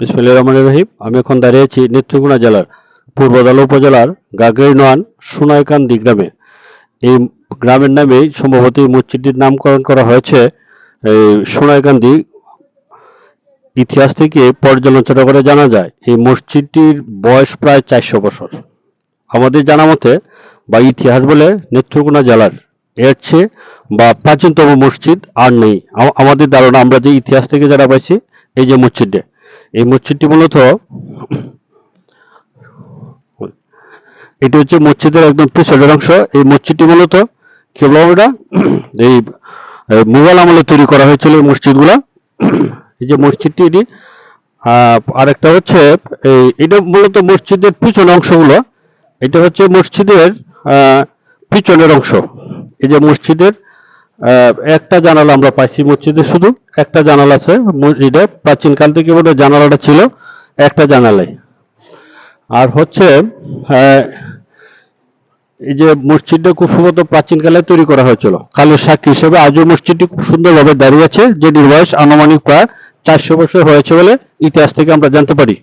বিসমিল্লাহ রহমান রহিম। আমি এখন দাঁড়িয়ে আছি নেত্রকোনা জেলার পূর্বদলা উপজেলার গাগরিনওয়ান সোনাইকান্দি গ্রামে। এই গ্রামের নামেই সম্ভবত মসজিদটির নামকরণ করা হয়েছে এই সোনাইকান্দি ইতিহাস থেকে পর্যালোচনা করে জানা যায়, এই মসজিদটির বয়স প্রায় চারশো বছর। আমাদের জানা মতে বা ইতিহাস বলে নেত্রকোনা জেলার এর চেয়ে বা প্রাচীনতম মসজিদ আর নেই। আমাদের ধারণা আমরা যে ইতিহাস থেকে যারা পাইছি, এই যে মসজিদটা। এই মসজিদটি মূলত এটি হচ্ছে মসজিদের একদম পিছনের অংশ। এই মসজিদটি মূলত কি বলব এটা এই মুঘল আমলে তৈরি করা হয়েছিল এই মসজিদগুলা। এই যে মসজিদটি এটি আরেকটা হচ্ছে, এই, এটা মূলত মসজিদের পিছনের অংশগুলো। এটা হচ্ছে মসজিদের পিছনের অংশ। এই যে মসজিদের একটা জানালা আমরা পাইছি মসজিদে শুধু, একটা জানালা আছে ম- এটা প্রাচীনকাল থেকে বোধ জানালাটা ছিল একটা জানালাই আর হচ্ছে এই যে মসজিদটা খুব সম্ভবত প্রাচীনকালে তৈরি করা হয়েছিল। কালের সাক্ষী হিসেবে আজও মসজিদটি খুব সুন্দরভাবে দাঁড়িয়ে আছে যেটির বয়স আনুমানিক প্রায় চারশো বছর হয়েছে বলে ইতিহাস থেকে আমরা জানতে পারি।